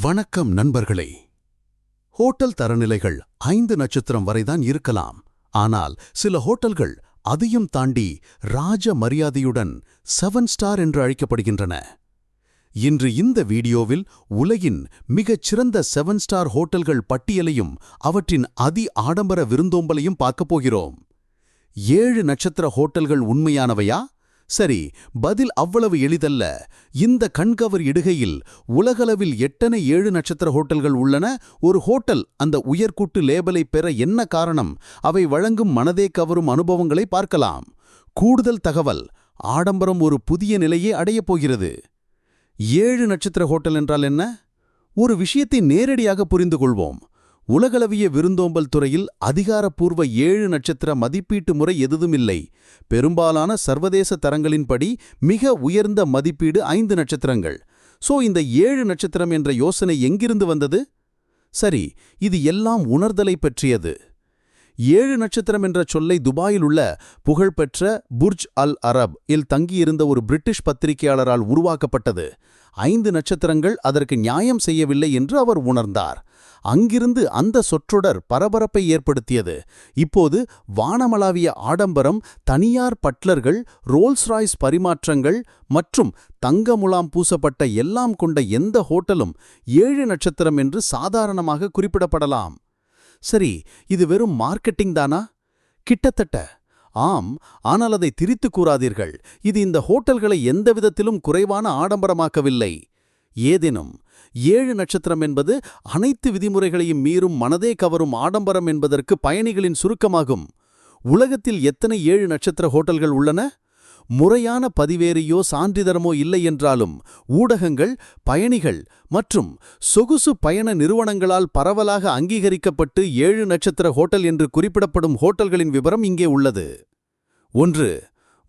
வணக்கம் நண்பர்களே. ஹோட்டல் தரநிலைகள் ஐந்து நட்சத்திரம் வரைதான் இருக்கலாம். ஆனால் சில ஹோட்டல்கள் அதையும் தாண்டி ராஜ மரியாதையுடன் செவன் ஸ்டார் என்று அழைக்கப்படுகின்றன. இன்று இந்த வீடியோவில் உலகின் மிகச் சிறந்த செவன் ஸ்டார் ஹோட்டல்கள் பட்டியலையும் அவற்றின் அதி ஆடம்பர விருந்தோம்பலையும் பார்க்கப் போகிறோம். ஏழு நட்சத்திர ஹோட்டல்கள் உண்மையானவையா? சரி பதில் அவ்வளவு எளிதல்ல. இந்த கண்கவர் இடுகையில் உலகளவில் எட்டனை ஏழு நட்சத்திர ஹோட்டல்கள் உள்ளன. ஒரு ஹோட்டல் அந்த உயர்கூட்டு லேபலை பெற என்ன காரணம்? அவை வழங்கும் மனதே கவரும் அனுபவங்களை பார்க்கலாம். கூடுதல் தகவல் ஆடம்பரம் ஒரு புதிய நிலையே அடையப் போகிறது. ஏழு நட்சத்திர ஹோட்டல் என்றால் என்ன? ஒரு விஷயத்தை நேரடியாக புரிந்து கொள்வோம் உலகளவிய விருந்தோம்பல் துறையில் அதிகாரப்பூர்வ ஏழு நட்சத்திர மதிப்பீட்டு முறை எதுவுமில்லை பெரும்பாலான சர்வதேச தரங்களின்படி மிக உயர்ந்த மதிப்பீடு ஐந்து நட்சத்திரங்கள். சோ இந்த ஏழு நட்சத்திரம் என்ற யோசனை எங்கிருந்து வந்தது? சரி இது எல்லாம் உணர்தலை பற்றியது. ஏழு நட்சத்திரம் என்ற சொல்லை துபாயில் உள்ள புகழ்பெற்ற புர்ஜ் அல் அரப் இல் தங்கியிருந்த ஒரு பிரிட்டிஷ் பத்திரிகையாளரால் உருவாக்கப்பட்டது. ஐந்து நட்சத்திரங்கள் அதற்கு நியாயம் செய்யவில்லை என்று அவர் உணர்ந்தார். அங்கிருந்து அந்த சொற்றொடர் பரபரப்பை ஏற்படுத்தியது. இப்போது வானமளாவிய ஆடம்பரம் தனியார் பட்லர்கள் ரோல்ஸ் ராய்ஸ் பரிமாற்றங்கள் மற்றும் தங்க முலாம் பூசப்பட்ட எல்லாம் கொண்ட எந்த ஹோட்டலும் ஏழு நட்சத்திரம் என்று சாதாரணமாக குறிப்பிடப்படலாம். சரி இது வெறும் மார்க்கெட்டிங் தானா? கிட்டத்தட்ட. ஆம் ஆனால் அதை திரித்து கூறாதீர்கள். இது இந்த ஹோட்டல்களை எந்த விதத்திலும் குறைவான ஆடம்பரமாக்கவில்லை. ஏதேனும் ஏழு நட்சத்திரம் என்பது அனைத்து விதிமுறைகளையும் மீறும் மனதே கவரும் ஆடம்பரம் என்பதற்கு பயணிகளின் சுருக்கமாகும். உலகத்தில் எத்தனை ஏழு நட்சத்திர ஹோட்டல்கள் உள்ளன? முறையான பதிவேறியோ சான்றிதரமோ இல்லை என்றாலும் ஊடகங்கள் பயணிகள் மற்றும் சொகுசு பயண நிறுவனங்களால் பரவலாக அங்கீகரிக்கப்பட்டு ஏழு நட்சத்திர ஹோட்டல் என்று குறிப்பிடப்படும் ஹோட்டல்களின் விவரம் இங்கே உள்ளது. ஒன்று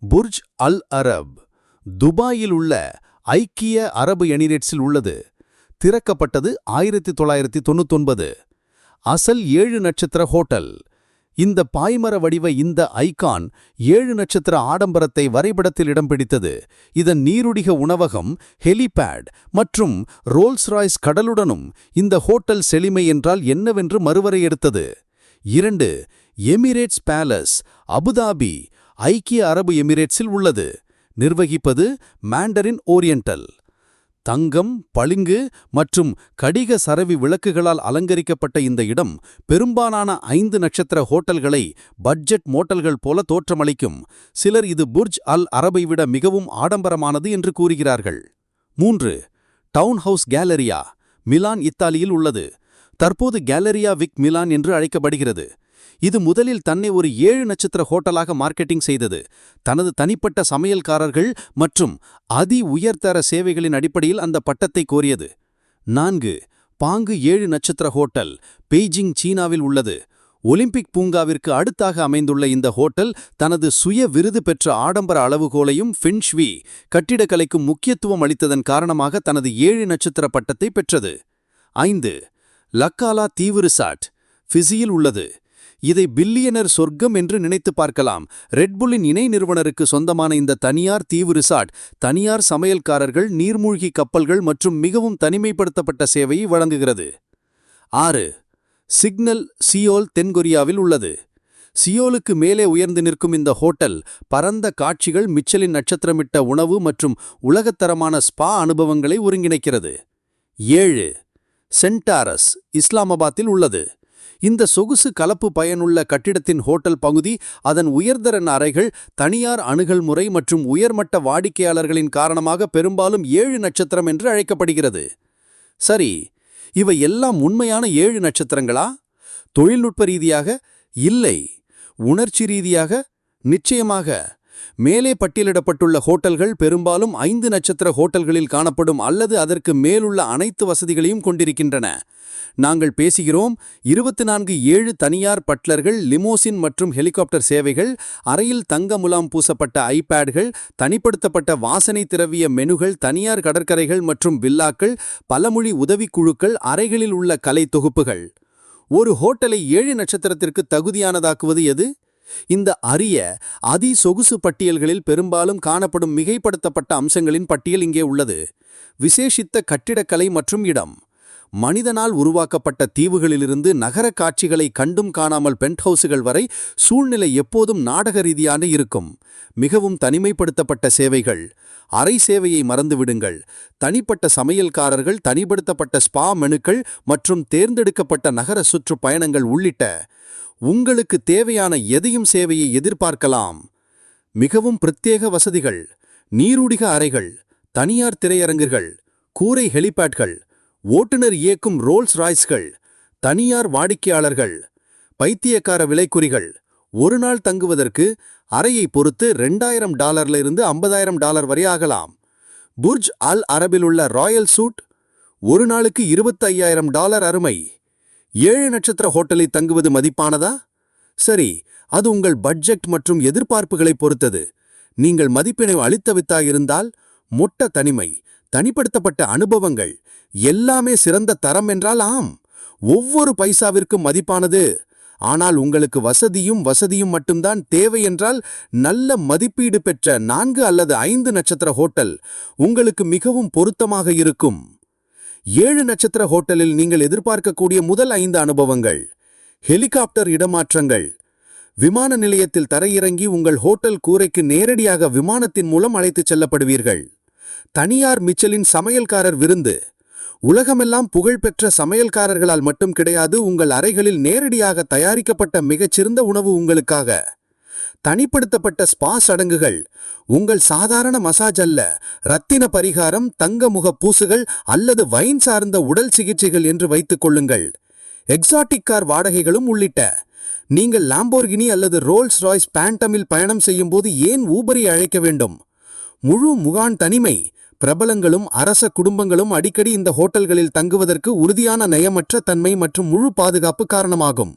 புர்ஜ் அல் அரப் துபாயில் உள்ள ஐக்கிய அரபு எமிரேட்ஸில் உள்ளது. திறக்கப்பட்டது ஆயிரத்தி தொள்ளாயிரத்தி தொண்ணூத்தொன்பது. அசல் ஏழு நட்சத்திர ஹோட்டல். இந்த பாய்மர வடிவ இந்த ஐகான் ஏழு நட்சத்திர ஆடம்பரத்தை வரைபடத்தில் இடம் பிடித்தது. இதன் நீருடிக உணவகம் ஹெலிபேட் மற்றும் ரோல்ஸ் ராய்ஸ் கடலுடனும் இந்த ஹோட்டல் செழிமை என்றால் என்னவென்று மறுவரை எடுத்தது. இரண்டு எமிரேட்ஸ் பேலஸ் அபுதாபி ஐக்கிய அரபு எமிரேட்ஸில் உள்ளது. நிர்வகிப்பது மாண்டரின் ஓரியண்டல். தங்கம் பளிங்கு மற்றும் கடிக சரவி விளக்குகளால் அலங்கரிக்கப்பட்ட இந்த இடம் பெரும்பாலான ஐந்து நட்சத்திர ஹோட்டல்களை பட்ஜெட் மோட்டல்கள் போல தோற்றமளிக்கும். சிலர் இது புர்ஜ் அல் அரபை விட மிகவும் ஆடம்பரமானது என்று கூறுகிறார்கள். மூன்று டவுன் ஹவுஸ் கேலரியா மிலான் இத்தாலியில் உள்ளது. தற்போது கேலரியா விக் மிலான் என்று அழைக்கப்படுகிறது. இது முதலில் தன்னை ஒரு ஏழு நட்சத்திர ஹோட்டலாக மார்க்கெட்டிங் செய்தது. தனது தனிப்பட்ட சமையல்காரர்கள் மற்றும் அதி உயர்தர சேவைகளின் அடிப்படையில் அந்த பட்டத்தை கோரியது. நான்கு பாங்கு ஏழு நட்சத்திர ஹோட்டல் பெய்ஜிங் சீனாவில் உள்ளது. ஒலிம்பிக் பூங்காவிற்கு அடுத்தாக அமைந்துள்ள இந்த ஹோட்டல் தனது சுய விருது பெற்ற ஆடம்பர அளவுகோலையும் ஃபின்ஷ்வி கட்டிடக்கலைக்கு முக்கியத்துவம் அளித்ததன் காரணமாக தனது ஏழு நட்சத்திர பட்டத்தை பெற்றது. ஐந்து லக்காலா தீவு ரிசார்ட் ஃபிசியில் உள்ளது. இதை பில்லியனர் சொர்க்கம் என்று நினைத்து பார்க்கலாம். ரெட்புல்லின் இணை நிறுவனருக்கு சொந்தமான இந்த தனியார் தீவு ரிசார்ட் தனியார் சமையல்காரர்கள் நீர்மூழ்கி கப்பல்கள் மற்றும் மிகவும் தனிமைப்படுத்தப்பட்ட சேவையை வழங்குகிறது. ஆறு சிக்னல் சியோல் தென்கொரியாவில் உள்ளது. சியோலுக்கு மேலே உயர்ந்து நிற்கும் இந்த ஹோட்டல் பரந்த காட்சிகள் மிச்சலின் நட்சத்திரமிட்ட உணவு மற்றும் உலகத்தரமான ஸ்பா அனுபவங்களை ஒருங்கிணைக்கிறது. ஏழு சென்டாரஸ் இஸ்லாமாபாத்தில் உள்ளது. இந்த சொகுசு கலப்பு பயனுள்ள கட்டிடத்தின் ஹோட்டல் பகுதி அதன் உயர்தரன் அறைகள் தனியார் அணுகல் முறை மற்றும் உயர்மட்ட வாடிக்கையாளர்களின் காரணமாக பெரும்பாலும் ஏழு நட்சத்திரம் என்று அழைக்கப்படுகிறது. சரி இவை எல்லாம் உண்மையான ஏழு நட்சத்திரங்களா? தொழில்நுட்ப ரீதியாக? இல்லை. உணர்ச்சி ரீதியாக? நிச்சயமாக. மேலே பட்டியலிடப்பட்டுள்ள ஹோட்டல்கள் பெரும்பாலும் ஐந்து நட்சத்திர ஹோட்டல்களில் காணப்படும் அல்லது அதற்கு மேலுள்ள அனைத்து வசதிகளையும் கொண்டிருக்கின்றன. நாங்கள் பேசுகிறோம் இருபத்தி நான்கு ஏழு தனியார் பட்லர்கள் லிமோசின் மற்றும் ஹெலிகாப்டர் சேவைகள் அறையில் தங்க முலாம் பூசப்பட்ட ஐபேட்கள் தனிப்படுத்தப்பட்ட வாசனை திரவிய மெனுகள் தனியார் கடற்கரைகள் மற்றும் வில்லாக்கள் பலமொழி உதவிக்குழுக்கள் அறைகளில் உள்ள கலை தொகுப்புகள். ஒரு ஹோட்டலை ஏழு நட்சத்திரத்திற்கு தகுதியானதாக்குவது எது? இந்த அரிய அதி சொகுசு பட்டியல்களில் பெரும்பாலும் காணப்படும் மிகைப்படுத்தப்பட்ட அம்சங்களின் பட்டியல் இங்கே உள்ளது. விசேஷித்த கட்டிடக்கலை மற்றும் இடம். மனிதனால் உருவாக்கப்பட்ட தீவுகளிலிருந்து நகர காட்சிகளை கண்டும் காணாமல் பென்ட்ஹவுஸுகள் வரை சூழ்நிலை எப்போதும் நாடக ரீதியான இருக்கும். மிகவும் தனிமைப்படுத்தப்பட்ட சேவைகள். அறை சேவையை மறந்துவிடுங்கள் தனிப்பட்ட சமையல்காரர்கள் தனிப்படுத்தப்பட்ட ஸ்பா மெனுக்கள் மற்றும் தேர்ந்தெடுக்கப்பட்ட நகர சுற்றுப்பயணங்கள் உள்ளிட்ட உங்களுக்கு தேவையான எதையும் சேவையை எதிர்பார்க்கலாம். மிகவும் பிரத்யேக வசதிகள் நீரூடிக அறைகள் தனியார் திரையரங்குகள் கூரை ஹெலிபேட்கள் ஓட்டுநர் இயக்கும் ரோல்ஸ் ராய்ஸ்கள் தனியார் வாடிக்கையாளர்கள் பைத்தியக்கார விலைக்குறிகள். ஒரு நாள் தங்குவதற்கு அறையை பொறுத்து ரெண்டாயிரம் டாலர்ல இருந்து ஐம்பதாயிரம் டாலர் வரை ஆகலாம். புர்ஜ் அல் அரபில் உள்ள ராயல் சூட் ஒரு நாளுக்கு இருபத்தையாயிரம் டாலர் அருமை. ஏழு நட்சத்திர ஹோட்டலில் தங்குவது மதிப்பானதா? சரி அது உங்கள் பட்ஜெட் மற்றும் எதிர்பார்ப்புகளை பொறுத்தது. நீங்கள் மதிப்பினை அளித்தவித்தாயிருந்தால் மொட்ட தனிமை தனிப்படுத்தப்பட்ட அனுபவங்கள் எல்லாமே சிறந்த தரம் என்றால் ஆம். ஒவ்வொரு பைசாவிற்கும் மதிப்பானது. ஆனால் உங்களுக்கு வசதியும் வசதியும் மட்டும்தான் தேவை என்றால் நல்ல மதிப்பீடு பெற்ற நான்கு அல்லது ஐந்து நட்சத்திர ஹோட்டல் உங்களுக்கு மிகவும் பொருத்தமாக இருக்கும். ஏழு நட்சத்திர ஹோட்டலில் நீங்கள் எதிர்பார்க்கக்கூடிய முதல் ஐந்து அனுபவங்கள். ஹெலிகாப்டர் இடமாற்றங்கள். விமான நிலையத்தில் தரையிறங்கி உங்கள் ஹோட்டல் கூரைக்கு நேரடியாக விமானத்தின் மூலம் அழைத்துச் செல்லப்படுவீர்கள். தனியார் மிச்சலின் சமையல்காரர் விருந்து. உலகமெல்லாம் புகழ்பெற்ற சமையல்காரர்களால் மட்டும் கிடையாது உங்கள் அறைகளில் நேரடியாக தயாரிக்கப்பட்ட மிகச்சிறந்த உணவு உங்களுக்காக. தனிப்படுத்தப்பட்ட ஸ்பா சடங்குகள். உங்கள் சாதாரண மசாஜ் அல்ல ரத்தின பரிகாரம் தங்க முக பூசுகள் அல்லது வைன் சார்ந்த உடல் சிகிச்சைகள் என்று வைத்துக் கொள்ளுங்கள். எக்ஸாட்டிக் கார் வாடகைகளும் உள்ளிட்ட. நீங்கள் லாம்போர்கினி அல்லது ரோல்ஸ் ராய்ஸ் பேண்டமில் பயணம் செய்யும்போது ஏன் ஊபரை அழைக்க வேண்டும்? முழு முகான் தனிமை. பிரபலங்களும் அரச குடும்பங்களும் அடிக்கடி இந்த ஹோட்டல்களில் தங்குவதற்கு உறுதியான நயமற்ற தன்மை மற்றும் முழு பாதுகாப்பு காரணமாகும்.